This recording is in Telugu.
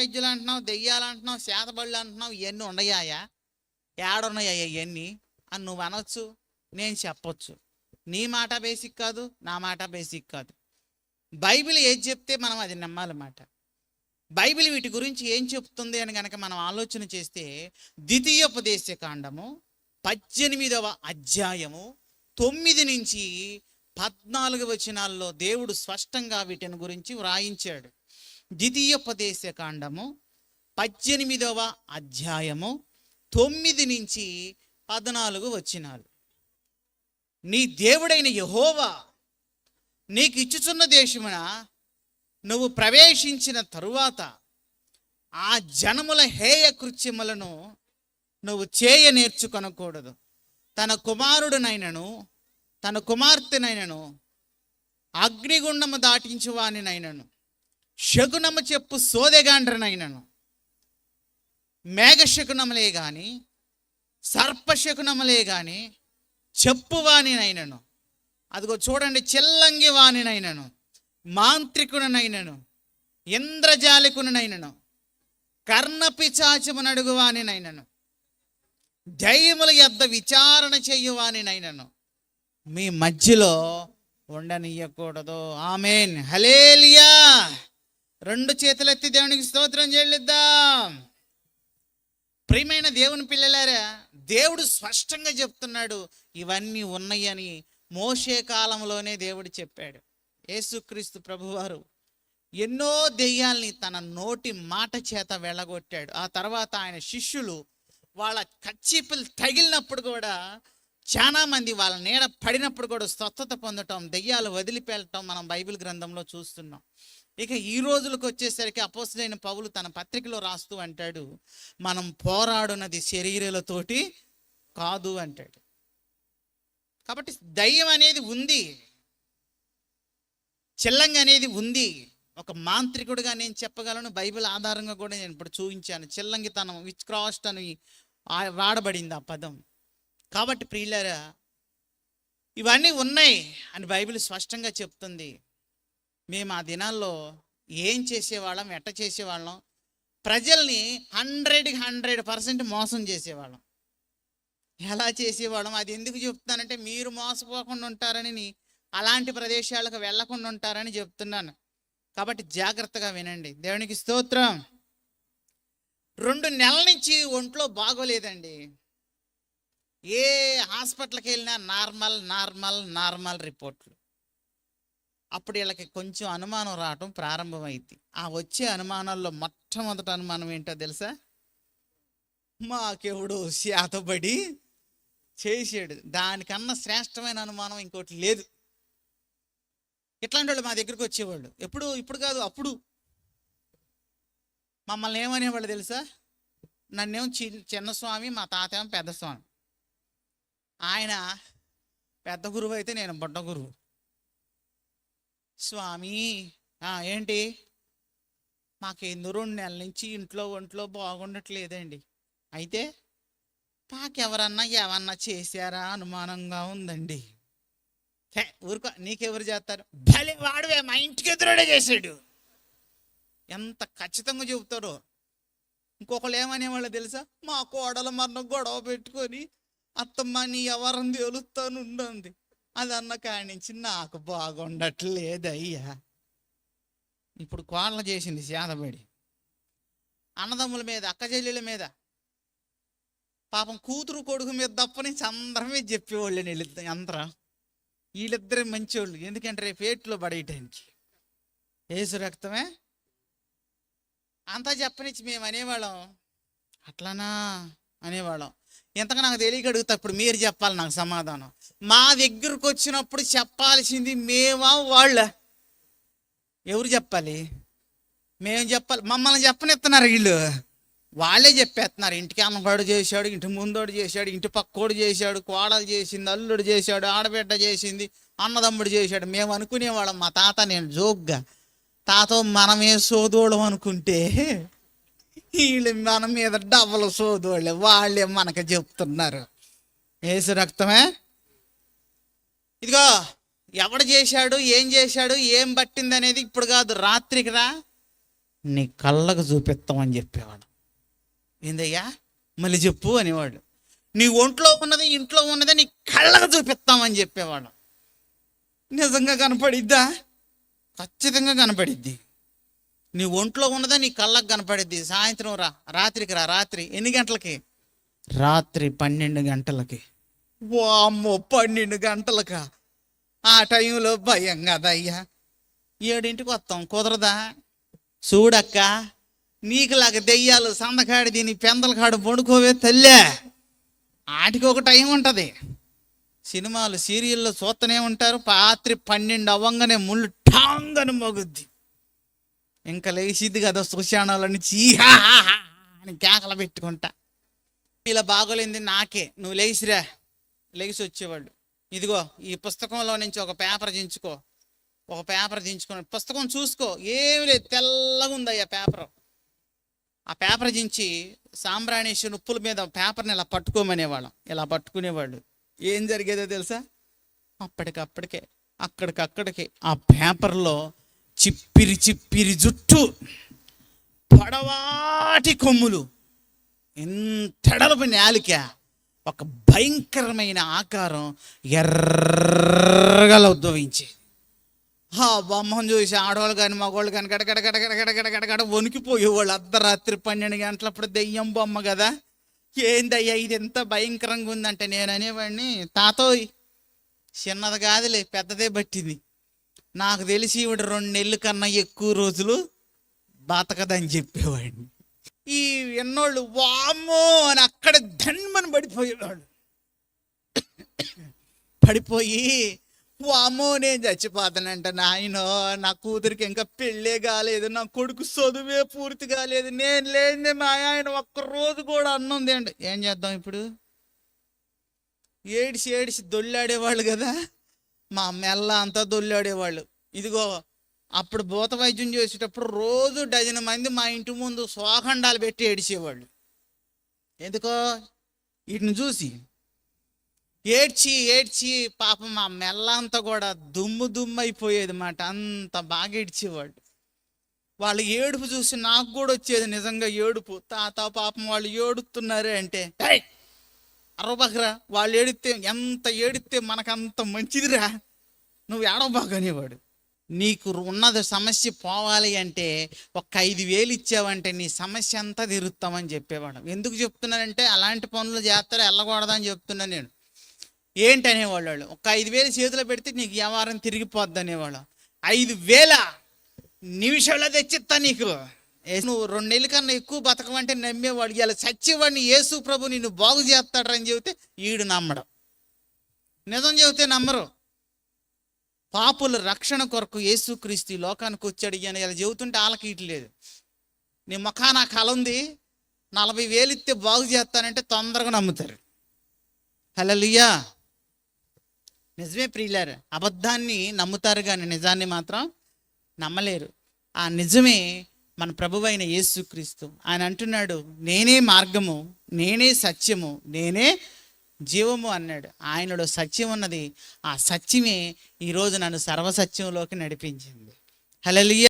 వైద్యులు అంటున్నావు దెయ్యాలు అంటున్నావు శాతబళ్ళు అంటున్నావు ఇవన్నీ ఉన్నాయా? ఏడున్నాయా ఇవన్నీ అని నువ్వు అనొచ్చు నేను చెప్పొచ్చు. నీ మాట బేసిక్ కాదు నా మాట బేసిక్ కాదు. బైబిల్ ఏది చెప్తే మనం అది నమ్మాలన్నమాట బైబిల్ వీటి గురించి ఏం చెప్తుంది అని కనుక మనం ఆలోచన చేస్తే ద్వితీయోపదేశ కాండము పద్దెనిమిదవ అధ్యాయము తొమ్మిది నుంచి పద్నాలుగు వచనాల్లో దేవుడు స్పష్టంగా వీటిని గురించి వ్రాయించాడు. ద్వితీయోపదేశ కాండము పద్దెనిమిదవ అధ్యాయము తొమ్మిది నుంచి పద్నాలుగు వచ్చినాలు నీ దేవుడైన యహోవా నీకు ఇచ్చుచున్న దేశమున నువ్వు ప్రవేశించిన తరువాత ఆ జనముల హేయ కృత్యములను నువ్వు చేయ నేర్చుకొనకూడదు. తన కుమారుడునైనను తన కుమార్తెనైనను అగ్నిగుండము దాటించువానినైనను. శకునము చెప్పు సోదెగాండ్రనైనను. మేఘశకునములే గాని సర్పశకునములే గాని చెప్పువానినైనను అదిగో చూడండి చెల్లంగి వానినైనను మాంత్రికునైనను ఇంద్రజాలికునైనను కర్ణపిచాచమునడుగు వానినైనను దయ్యముల యొద్ద విచారణ చెయ్యువానినైనను మీ మధ్యలో ఉండనియకూడదు. ఆమెన్. హలేలియా రెండు చేతులెత్తి దేవునికి స్తోత్రం చెల్లిద్దాం. ప్రియమైన దేవుని పిల్లలారా దేవుడు స్పష్టంగా చెప్తున్నాడు ఇవన్నీ ఉన్నాయని మోషే కాలంలోనే దేవుడు చెప్పాడు. యేసుక్రీస్తు ప్రభువారు ఎన్నో దెయ్యాల్ని తన నోటి మాట చేత వెళ్ళగొట్టాడు. ఆ తర్వాత ఆయన శిష్యులు వాళ్ళ కచ్చిపులు తగిలినప్పుడు కూడా చాలామంది వాళ్ళ నీడ పడినప్పుడు కూడా స్వస్థత పొందటం దెయ్యాలు వదిలిపెళ్ళటం మనం బైబిల్ గ్రంథంలో చూస్తున్నాం. ఇక ఈ రోజులకు వచ్చేసరికి అపోసులైన పౌలు తన పత్రికలో రాస్తూ అంటాడు మనం పోరాడునది శరీరాలతోటి కాదు అంటాడు. కాబట్టి దయ్యం అనేది ఉంది. చిల్లంగి అనేది ఉంది. ఒక మాంత్రికుడుగా నేను చెప్పగలను బైబిల్ ఆధారంగా కూడా నేను ఇప్పుడు చూపించాను. చెల్లంగితనం విచ్ క్రాస్ట్ అని వాడబడింది ఆ పదం. కాబట్టి ప్రియులరా ఇవన్నీ ఉన్నాయి అని బైబిల్ స్పష్టంగా చెప్తుంది. మేము ఆ దినాల్లో ఏం చేసేవాళ్ళం ఎట్ట చేసేవాళ్ళం? ప్రజల్ని హండ్రెడ్కి హండ్రెడ్ పర్సెంట్ మోసం చేసేవాళ్ళం. ఎలా చేసేవాళ్ళం? అది ఎందుకు చెప్తున్నానంటే మీరు మోసపోకుండా ఉంటారని అలాంటి ప్రదేశాలకు వెళ్ళకుండా ఉంటారని చెప్తున్నాను. కాబట్టి జాగ్రత్తగా వినండి. దేవునికి స్తోత్రం. రెండు నెలల నుంచి ఒంట్లో బాగోలేదండి. ఏ హాస్పిటల్కి వెళ్ళినా నార్మల్ నార్మల్ నార్మల్ రిపోర్ట్లు. అప్పుడు వీళ్ళకి కొంచెం అనుమానం రావటం ప్రారంభమైంది ఆ వచ్చే అనుమానాల్లో మొట్టమొదటి అనుమానం ఏంటో తెలుసా? మాకెవడు శాతపడి చేసాడు దానికన్నా శ్రేష్టమైన అనుమానం ఇంకోటి లేదు. ఇట్లాంటి వాళ్ళు మా దగ్గరికి వచ్చేవాళ్ళు. ఎప్పుడు ఇప్పుడు కాదు అప్పుడు. మమ్మల్ని ఏమనేవాళ్ళు తెలుసా? నన్నేమో చిన్న స్వామి మా తాతేమో పెద్ద స్వామి ఆయన పెద్ద గురువు అయితే నేను బుడ్డ గురువు. స్వామి ఏంటి? మాకు ఎందు రెండు నెలల నుంచి ఇంట్లో ఒంట్లో బాగుండట్లేదండి. అయితే మాకెవరన్నా ఏమన్నా చేశారా? అనుమానంగా ఉందండి. ఊరుకో నీకెవరు చేస్తారు? భలే వాడువే మా ఇంటికి ఎదురుడే చేసాడు ఎంత ఖచ్చితంగా చెబుతారో ఇంకొకళ్ళు ఏమనేవాళ్ళు తెలుసా? మా కోడల మరణ గొడవ పెట్టుకొని అత్తమ్మ నీ ఎవరిని తేలుస్తానుండంది అది అన్న కాడి నుంచి నాకు బాగుండట్లేదయ్యా. ఇప్పుడు కోళ్ళ చేసింది శాదబడి అన్నదమ్ముల మీద అక్క చెల్లెల మీద. పాపం కూతురు కొడుకు మీద తప్పని అందరం మీద చెప్పేవాళ్ళు వీళ్ళిద్దరు అందరం వీళ్ళిద్దరే మంచివాళ్ళు ఎందుకంటే రేపు ఏట్లో పడేయటానికి. ఏసు రక్తమే? అంతా చెప్పనిచ్చి మేము అనేవాళ్ళం. అట్లానా? అనేవాళ్ళం. ఇంతగా నాకు తెలియక అడుగుతా ఇప్పుడు మీరు చెప్పాలి నాకు సమాధానం. మా దగ్గరకు వచ్చినప్పుడు చెప్పాల్సింది మేమా వాళ్ళ? ఎవరు చెప్పాలి? మేము చెప్పాలి. మమ్మల్ని చెప్పనిస్తున్నారు వీళ్ళు. వాళ్ళే చెప్పేస్తున్నారు ఇంటికి అమ్మగాడు చేశాడు ఇంటి ముందోడు చేశాడు ఇంటి పక్కోడు చేశాడు కోడలు చేసింది అల్లుడు చేశాడు ఆడబిడ్డ చేసింది అన్నదమ్ముడు చేశాడు. మేము అనుకునేవాళ్ళం మా తాత నేను జోక్గా. తాత మనమే సోదోళం అనుకుంటే వీళ్ళు మన మీద డబ్బులు సోదోళ్ళు వాళ్ళే మనకు చెప్తున్నారు. ఏసు రక్తమే? ఇదిగో ఎవడు చేశాడు ఏం చేశాడు ఏం పట్టింది అనేది ఇప్పుడు కాదు రాత్రికి రా. నీ కళ్ళకు చూపిస్తామని చెప్పేవాడు. ఏందయ్యా? మళ్ళీ చెప్పు అనేవాడు. నీ ఒంట్లో ఉన్నది ఇంట్లో ఉన్నది నీ కళ్ళకు చూపిస్తామని చెప్పేవాడు. నిజంగా కనపడిద్దా? ఖచ్చితంగా కనపడిద్ది. నీ ఒంట్లో ఉన్నదా నీ కళ్ళకు కనపడిద్ది సాయంత్రం రా రాత్రికి రా రాత్రి. ఎన్ని గంటలకి? రాత్రి పన్నెండు గంటలకి. వామ్మో పన్నెండు గంటలకా? ఆ టైంలో భయం కదయ్యా. ఏడింటికి వస్తాం కుదరదా? చూడక్క నీకులాగా దెయ్యాలు సందకాడి దీని పెందలకాడు పడుకోవే తల్లే. ఆటికి ఒక టైం ఉంటుంది. సినిమాలు సీరియల్లో చూస్తూనే ఉంటారు. రాత్రి పన్నెండు అవ్వంగానే ముళ్ళు టాంగని మోగుద్ది. ఇంకా లేచిద్ది కదా సుశానాలని చీహా అని కేకలు పెట్టుకుంటా. ఇలా బాగోలేంది నాకే. నువ్వు లేచిరా. లేచి వచ్చేవాళ్ళు. ఇదిగో ఈ పుస్తకంలో నుంచి ఒక పేపర్ దించుకో. ఒక పేపర్ దించుకో పుస్తకం చూసుకో. ఏమి లేదు తెల్లగా ఉంది ఆ పేపర్. ఆ పేపర్ దించి సాంబ్రాణేశ్వరి ఉప్పుల మీద పేపర్ని ఇలా పట్టుకోమనేవాళ్ళం. ఇలా పట్టుకునేవాళ్ళు. ఏం జరిగేదో తెలుసా? అప్పటికప్పటికే అక్కడికక్కడికి ఆ పేపర్లో చిప్పిరి చిప్పిరి జుట్టు పొడవాటి కొమ్ములు. ఎంతడలపు నేలిక. ఒక భయంకరమైన ఆకారం ఎర్రగా ఉద్భవించేది ఆ బొమ్మను చూసి ఆడవాళ్ళు కానీ మగవాళ్ళు కానీ గడగడ వణికిపోయేవాళ్ళు అర్ధరాత్రి పన్నెండు గంటలప్పుడు దెయ్యం బొమ్మ కదా. ఏందయ్యా ఇది ఎంత భయంకరంగా ఉందంటే నేను అనేవాడిని తాతోయ్ చిన్నది కాదులే పెద్దదే పట్టింది. నాకు తెలిసి ఈవిడ రెండు నెలల కన్నా ఎక్కువ రోజులు బతకదని చెప్పేవాడిని. ఈ ఎన్నోళ్ళు వామ్మో అని అక్కడ ధన్మని పడిపోయేవాడు. పడిపోయి వామ్మో నేను చచ్చిపోతానంట నాయనో నా కూతురికి ఇంకా పెళ్ళే కాలేదు నా కొడుకు చదువే పూర్తి కాలేదు నేను లేని మా ఆయన ఒక్క రోజు కూడా అన్నుంది అండి ఏం చేద్దాం ఇప్పుడు? ఏడిసి ఏడిసి దొల్లాడేవాళ్ళు కదా. మా మెల్ల అంతా దొల్లాడేవాళ్ళు. ఇదిగో అప్పుడు భూత వైద్యం చేసేటప్పుడు రోజు డజన్ మంది మా ఇంటి ముందు సోఖండాలు పెట్టి ఏడిచేవాళ్ళు. ఎందుకో? వీటిని చూసి ఏడ్చి ఏడ్చి పాపం మా మెల్ల అంతా కూడా దుమ్ము దుమ్ము అయిపోయేది మాట. అంత బాగా ఏడ్చేవాళ్ళు. వాళ్ళ ఏడుపు చూసి నాకు కూడా వచ్చేది నిజంగా ఏడుపు. తాత పాపం వాళ్ళు ఏడుతున్నారే అంటే అరవబకరా వాళ్ళు ఏడితే ఎంత ఏడితే మనకంత మంచిదిరా. నువ్వు ఏడవబాకు అనేవాడు నీకు ఉన్నది సమస్య పోవాలి అంటే ఒక ఐదు వేలు ఇచ్చావంటే నీ సమస్య అంతా తిరుగుతామని చెప్పేవాడు. ఎందుకు చెప్తున్నానంటే అలాంటి పనులు చేస్తారో వెళ్ళకూడదని చెప్తున్నాను నేను. ఏంటి అనేవాళ్ళు? ఒక ఐదు వేలు చేతిలో పెడితే నీకు వ్యవహారం తిరిగిపోద్ది అనేవాళ్ళు ఐదు వేల నిమిషంలో తెచ్చిస్తా నీకు. నువ్వు రెండు నెలల కన్నా ఎక్కువ బతకమంటే నమ్మేవాడు. ఇలా చచ్చేవాడిని యేసు ప్రభు నిన్ను బాగు చేస్తాడని చెబితే ఈడు నమ్మడం. నిజం చెబితే నమ్మరు. పాపుల రక్షణ కొరకు యేసుక్రీస్తు ఈ లోకానికి వచ్చాడు అని ఇలా చెబుతుంటే వాళ్ళకి ఇట్లేదు నీ ముఖాన కళ ఉంది. నలభై వేలు ఇస్తే బాగు చేస్తానంటే తొందరగా నమ్ముతారు. హలలియా నిజమే ప్రియులారు అబద్ధాన్ని నమ్ముతారు కానీ నిజాన్ని మాత్రం నమ్మలేరు. ఆ నిజమే మన ప్రభువైన యేసుక్రీస్తు. ఆయన అంటున్నాడు నేనే మార్గము నేనే సత్యము నేనే జీవము అన్నాడు. ఆయనలో సత్యం ఉన్నది. ఆ సత్యమే ఈరోజు నన్ను సర్వసత్యంలోకి నడిపించింది. హలలియ